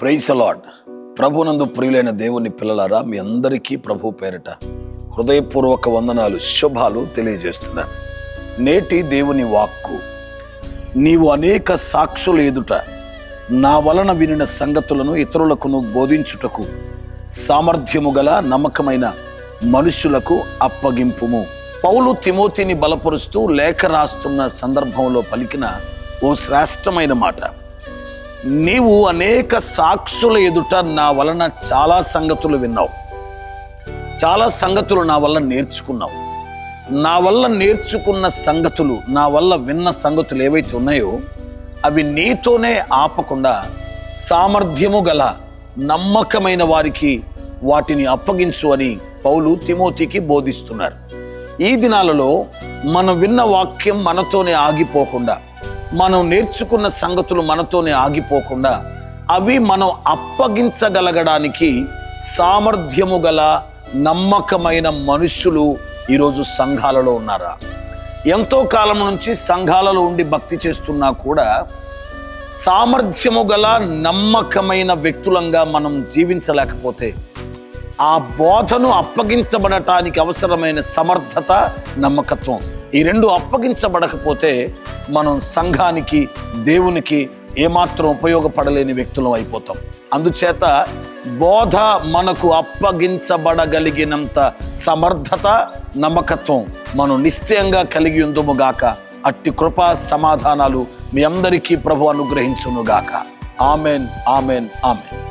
Price అలాడ్ ప్రభునందు ప్రియులైన దేవుని పిల్లలారా మీ అందరికీ ప్రభు పేరిట హృదయపూర్వక వందనాలు శుభాలు తెలియజేస్తున్నాను నేటి దేవుని వాక్కు నీవు అనేక సాక్షులు ఎదుట నా వలన వినిన సంగతులను ఇతరులకును బోధించుటకు సామర్థ్యము గల నమ్మకమైన మనుషులకు అప్పగింపుము. పౌలు తిమోతిని బలపరుస్తూ లేఖ రాస్తున్న సందర్భంలో పలికిన ఓ శ్రేష్టమైన మాట. నీవు అనేక సాక్షుల ఎదుట నా వలన చాలా సంగతులు విన్నావు. చాలా సంగతులు నా వల్ల నేర్చుకున్నావు. నా వల్ల నేర్చుకున్న సంగతులు నా వల్ల విన్న సంగతులు ఏవైతే ఉన్నాయో అవి నీతోనే ఆపకుండా సామర్థ్యము గల నమ్మకమైన వారికి వాటిని అప్పగించు అని పౌలు తిమోతికి బోధిస్తున్నారు. ఈ దినాలలో మనం విన్న వాక్యం మనతోనే ఆగిపోకుండా మనం నేర్చుకున్న సంగతులు మనతోనే ఆగిపోకుండా అవి మనం అప్పగించగలగడానికి సామర్థ్యము గల నమ్మకమైన మనుషులు ఈరోజు సంఘాలలో ఉన్నారా? ఎంతో కాలం నుంచి సంఘాలలో ఉండి భక్తి చేస్తున్నా కూడా సామర్థ్యము గల నమ్మకమైన వ్యక్తులంగా మనం జీవించలేకపోతే ఆ బోధను అప్పగించబడటానికి అవసరమైన సమర్థత నమ్మకత్వం ఈ రెండు అప్పగించబడకపోతే మనం సంఘానికి దేవునికి ఏమాత్రం ఉపయోగపడలేని వ్యక్తులం అయిపోతాం. అందుచేత బోధ మనకు అప్పగించబడగలిగినంత సమర్థత నమ్మకత్వం మనం నిశ్చయంగా కలిగి ఉందముగాక అట్టి కృపా సమాధానాలు మీ అందరికీ ప్రభు అనుగ్రహించునుగాక ఆమెన్ ఆమెన్ ఆమెన్.